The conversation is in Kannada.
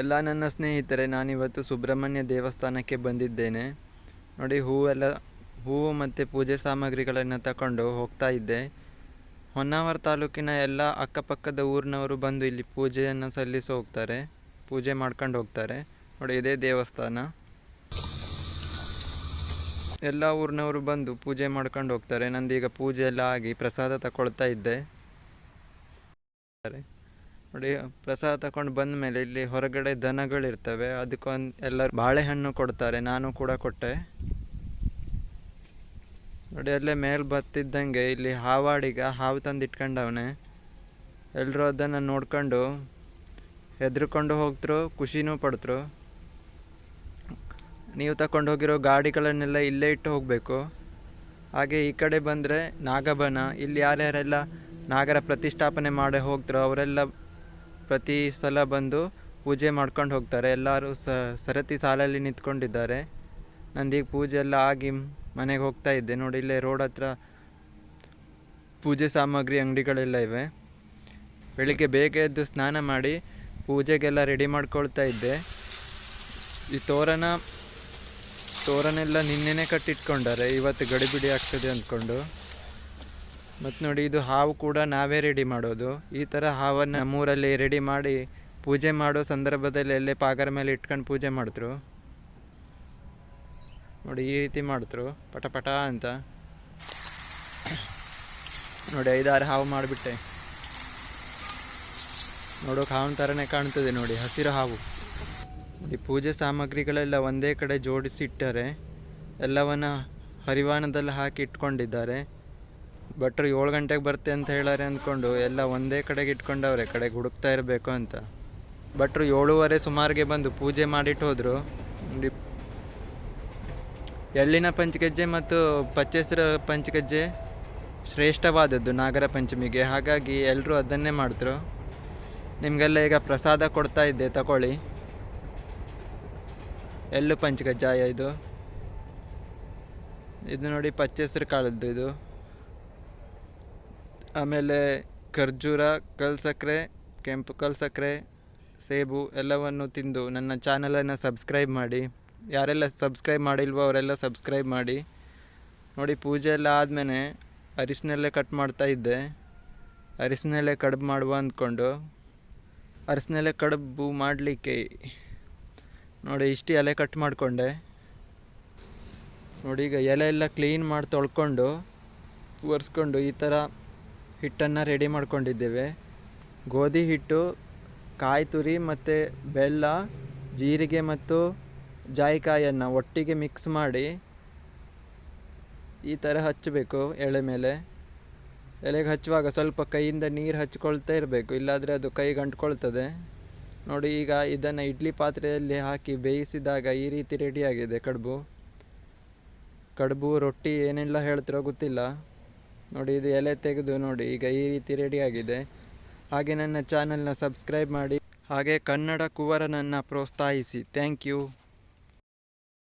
ಎಲ್ಲ ನನ್ನ ಸ್ನೇಹಿತರೆ, ನಾನಿವತ್ತು ಸುಬ್ರಹ್ಮಣ್ಯ ದೇವಸ್ಥಾನಕ್ಕೆ ಬಂದಿದ್ದೇನೆ. ನೋಡಿ, ಹೂವೆಲ್ಲ, ಹೂವು ಮತ್ತು ಪೂಜೆ ಸಾಮಗ್ರಿಗಳನ್ನು ತಗೊಂಡು ಹೋಗ್ತಾ ಇದ್ದೆ. ಹೊನ್ನಾವರ ತಾಲೂಕಿನ ಎಲ್ಲ ಅಕ್ಕಪಕ್ಕದ ಊರಿನವರು ಬಂದು ಇಲ್ಲಿ ಪೂಜೆಯನ್ನು ಸಲ್ಲಿಸಿ ಹೋಗ್ತಾರೆ, ಪೂಜೆ ಮಾಡ್ಕೊಂಡು ಹೋಗ್ತಾರೆ. ನೋಡಿ, ಇದೇ ದೇವಸ್ಥಾನ. ಎಲ್ಲ ಊರಿನವರು ಬಂದು ಪೂಜೆ ಮಾಡ್ಕೊಂಡು ಹೋಗ್ತಾರೆ. ನಂದೀಗ ಪೂಜೆ ಎಲ್ಲ ಆಗಿ ಪ್ರಸಾದ ತಗೊಳ್ತಾ ಇದ್ದೆ. ನೋಡಿ, ಪ್ರಸಾದ ತಗೊಂಡು ಬಂದ ಮೇಲೆ ಇಲ್ಲಿ ಹೊರಗಡೆ ದನಗಳಿರ್ತವೆ. ಅದಕ್ಕೊಂದು ಎಲ್ಲ ಬಾಳೆಹಣ್ಣು ಕೊಡ್ತಾರೆ. ನಾನು ಕೂಡ ಕೊಟ್ಟೆ. ನೋಡಿ, ಅಲ್ಲೇ ಮೇಲೆ ಬತ್ತಿದ್ದಂಗೆ ಇಲ್ಲಿ ಹಾವಾಡಿಗ ಹಾವು ತಂದು ಇಟ್ಕೊಂಡವನೆ ಎಲ್ಲರೂ ಅದನ್ನು ನೋಡ್ಕೊಂಡು ಹೆದರ್ಕೊಂಡು ಹೋಗ್ತರು, ಖುಷಿನೂ ಪಡ್ತರು. ನೀವು ತಗೊಂಡು ಹೋಗಿರೋ ಗಾಡಿಗಳನ್ನೆಲ್ಲ ಇಲ್ಲೇ ಇಟ್ಟು ಹೋಗಬೇಕು. ಹಾಗೆ ಈ ಕಡೆ ಬಂದರೆ ನಾಗಬನ, ಇಲ್ಲಿ ಯಾರ್ಯಾರೆಲ್ಲ ನಾಗರ ಪ್ರತಿಷ್ಠಾಪನೆ ಮಾಡಿ ಹೋಗ್ತಾರೋ, ಅವರೆಲ್ಲ ಪ್ರತಿ ಸಲ ಬಂದು ಪೂಜೆ ಮಾಡ್ಕೊಂಡು ಹೋಗ್ತಾರೆ. ಎಲ್ಲರೂ ಸರತಿ ಸಾಲಲ್ಲಿ ನಿಂತ್ಕೊಂಡಿದ್ದಾರೆ. ನಂದೀಗ ಪೂಜೆ ಎಲ್ಲ ಆಗಿ ಮನೆಗೆ ಹೋಗ್ತಾ ಇದ್ದೆ. ನೋಡಿ, ಇಲ್ಲೇ ರೋಡ್ ಹತ್ರ ಪೂಜೆ ಸಾಮಗ್ರಿ, ಅಂಗಡಿಗಳೆಲ್ಲ ಇವೆ. ಬೆಳಿಗ್ಗೆ ಬೇಗ ಎದ್ದು ಸ್ನಾನ ಮಾಡಿ ಪೂಜೆಗೆಲ್ಲ ರೆಡಿ ಮಾಡ್ಕೊಳ್ತಾ ಇದ್ದೆ. ಈ ತೋರಣ ತೋರನೆಲ್ಲ ನಿನ್ನೆನೇ ಕಟ್ಟಿಟ್ಕೊಂಡಾರೆ. ಇವತ್ತು ಗಡಿಬಿಡಿ ಆಗ್ತದೆ ಅಂದ್ಕೊಂಡು. ಮತ್ತು ನೋಡಿ ಇದು ಹಾವು ಕೂಡ ನಾವೇ ರೆಡಿ ಮಾಡೋದು. ಈ ಥರ ಹಾವನ್ನು ನಮ್ಮೂರಲ್ಲಿ ರೆಡಿ ಮಾಡಿ ಪೂಜೆ ಮಾಡೋ ಸಂದರ್ಭದಲ್ಲಿ ಎಲ್ಲೇ ಪಾಗರ ಮೇಲೆ ಇಟ್ಕೊಂಡು ಪೂಜೆ ಮಾಡಿದ್ರು. ನೋಡಿ ಈ ರೀತಿ ಮಾಡಿದ್ರು. ಪಟ ಪಟ ಅಂತ. ನೋಡಿ ಐದಾರು ಹಾವು ಮಾಡಿಬಿಟ್ಟೆ. ನೋಡೋಕೆ ಹಾವಿನ ಥರನೇ ಕಾಣ್ತದೆ ನೋಡಿ, ಹಸಿರು ಹಾವು. ನೋಡಿ ಪೂಜೆ ಸಾಮಗ್ರಿಗಳೆಲ್ಲ ಒಂದೇ ಕಡೆ ಜೋಡಿಸಿ ಇಟ್ಟರೆ ಎಲ್ಲವನ್ನು ಹರಿವಾಣದಲ್ಲಿ ಹಾಕಿ ಇಟ್ಕೊಂಡಿದ್ದಾರೆ. ಭಟ್ರು ಏಳು ಗಂಟೆಗೆ ಬರ್ತೆ ಅಂತ ಹೇಳಾರೆ ಅಂದ್ಕೊಂಡು ಎಲ್ಲ ಒಂದೇ ಕಡೆಗೆ ಇಟ್ಕೊಂಡವ್ರೆ, ಕಡೆಗೆ ಹುಡುಕ್ತಾ ಇರಬೇಕು ಅಂತ. ಭಟ್ರು ಏಳುವರೆ ಸುಮಾರಿಗೆ ಬಂದು ಪೂಜೆ ಮಾಡಿಟ್ಟು ಹೋದರು. ಎಳ್ಳಿನ ಪಂಚಗಜ್ಜೆ ಮತ್ತು ಪಚ್ಚೆಸರ ಪಂಚಗಜ್ಜೆ ಶ್ರೇಷ್ಠವಾದದ್ದು ನಾಗರ ಪಂಚಮಿಗೆ. ಹಾಗಾಗಿ ಎಲ್ಲರೂ ಅದನ್ನೇ ಮಾಡಿದ್ರು. ನಿಮಗೆಲ್ಲ ಈಗ ಪ್ರಸಾದ ಕೊಡ್ತಾ ಇದ್ದೆ, ತಗೊಳ್ಳಿ. ಎಳ್ಳು ಪಂಚಗಜ್ಜಾಯ ಇದು. ಇದು ನೋಡಿ ಪಚ್ಚೆಸರು ಕಾಳದ್ದು ಇದು. ಆಮೇಲೆ ಖರ್ಜೂರ ಕಲ್ಸಕ್ಕರೆ ಕೆಂಪು ಕಲ್ಸಕ್ಕರೆ ಸೇಬು ಎಲ್ಲವನ್ನು ತಿಂದು ನನ್ನ ಚಾನಲನ್ನು ಸಬ್ಸ್ಕ್ರೈಬ್ ಮಾಡಿ. ಯಾರೆಲ್ಲ ಸಬ್ಸ್ಕ್ರೈಬ್ ಮಾಡಿಲ್ವೋ ಅವರೆಲ್ಲ ಸಬ್ಸ್ಕ್ರೈಬ್ ಮಾಡಿ. ನೋಡಿ, ಪೂಜೆ ಎಲ್ಲ ಆದಮೇಲೆ ಅರಿಶಿನಲ್ಲೇ ಕಟ್ ಮಾಡ್ತಾ ಇದ್ದೆ. ಅರಿಶಿನಲ್ಲೇ ಕಡುಬು ಮಾಡುವ ಅಂದ್ಕೊಂಡು. ಅರಿಶಿನಲ್ಲೇ ಕಡುಬು ಮಾಡಲಿಕ್ಕೆ ನೋಡಿ, ಇಷ್ಟು ಎಲೆ ಕಟ್ ಮಾಡಿಕೊಂಡೆ. ನೋಡಿ, ಈಗ ಎಲೆ ಎಲ್ಲ ಕ್ಲೀನ್ ಮಾಡಿ ತೊಳ್ಕೊಂಡು, ಒರೆಸ್ಕೊಂಡು ಈ ಥರ ಹಿಟ್ಟನ್ನು ರೆಡಿ ಮಾಡ್ಕೊಂಡಿದ್ದೇವೆ. ಗೋಧಿ ಹಿಟ್ಟು, ಕಾಯಿ ತುರಿ ಮತ್ತು ಬೆಲ್ಲ, ಜೀರಿಗೆ ಮತ್ತು ಜಾಯಿಕಾಯನ್ನು ಒಟ್ಟಿಗೆ ಮಿಕ್ಸ್ ಮಾಡಿ ಈ ಥರ ಹಚ್ಚಬೇಕು ಎಳೆ ಮೇಲೆ. ಎಲೆಗೆ ಹಚ್ಚುವಾಗ ಸ್ವಲ್ಪ ಕೈಯಿಂದ ನೀರು ಹಚ್ಕೊಳ್ತಾ ಇರಬೇಕು, ಇಲ್ಲಾದರೆ ಅದು ಕೈಗೆ ಅಂಟ್ಕೊಳ್ತದೆ ನೋಡಿ, ಈಗ ಇದನ್ನು ಇಡ್ಲಿ ಪಾತ್ರೆಯಲ್ಲಿ ಹಾಕಿ ಬೇಯಿಸಿದಾಗ ಈ ರೀತಿ ರೆಡಿಯಾಗಿದೆ ಕಡುಬು. ಕಡುಬು, ರೊಟ್ಟಿ ಏನೆಲ್ಲ ಹೇಳ್ತಿರೋ ಗೊತ್ತಿಲ್ಲ. ನೋಡಿ, ಇದು ಎಲೆ ತೆಗೆದು ನೋಡಿ, ಈಗ ಈ ರೀತಿ ರೆಡಿಯಾಗಿದೆ ಹಾಗೆ ನನ್ನ ಚಾನಲ್ನ ಸಬ್ಸ್ಕ್ರೈಬ್ ಮಾಡಿ, ಹಾಗೆ ಕನ್ನಡ ಕುವರನನ್ನು ಪ್ರೋತ್ಸಾಹಿಸಿ. Thank you